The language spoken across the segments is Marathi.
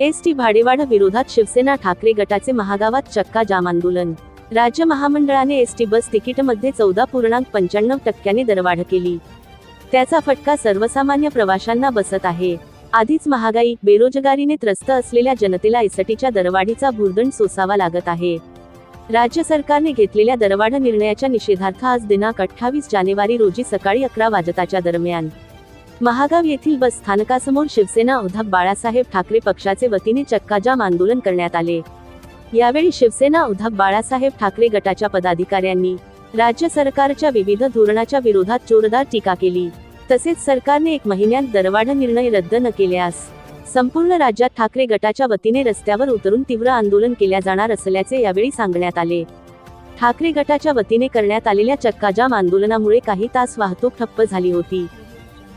एस टी भाडेवाढ विरोधात शिवसेना ठाकरे गटाचे महागावात चक्का जाम आंदोलन. राज्य महामंडळाने एस टी बस तिकीटमध्ये चौदा पूर्णांक पंच्याण्णव टक्क्याने दरवाढ केली. त्याचा फटका सर्वसामान्य प्रवाशांना बसत आहे. आधीच महागाई बेरोजगारीने त्रस्त असलेल्या जनतेला एसटीच्या दरवाढीचा भुर्दंड सोसावा लागत आहे. राज्य सरकारने घेतलेल्या दरवाढ निर्णयाच्या निषेधार्थ आज दिनांक अठ्ठावीस जानेवारी रोजी सकाळी अकरा वाजताच्या दरम्यान महागाव येथील बस स्थानकासमोर शिवसेना उद्धव बाळासाहेब ठाकरे पक्षाचे वतीने चक्काजाम आंदोलन करण्यात आले. यावेळी शिवसेना उद्धव बाळासाहेब ठाकरे गटाच्या पदाधिकाऱ्यांनी राज्य सरकारच्या विविध धोरणाच्या विरोधात जोरदार टीका केली. तसेच सरकारने एक महिन्यात दरवाढ निर्णय रद्द न केल्यास संपूर्ण राज्यात ठाकरे गटाच्या वतीने रस्त्यावर उतरून तीव्र आंदोलन केल्या जाणार असल्याचे यावेळी सांगण्यात आले. ठाकरे गटाच्या वतीने करण्यात आलेल्या चक्काजाम आंदोलनामुळे काही तास वाहतूक ठप्प झाली होती.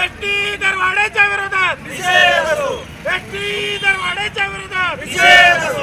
एसटी दरवाढ्याच्या विरोधात. एसटी दरवाढ्याच्या विरोधात.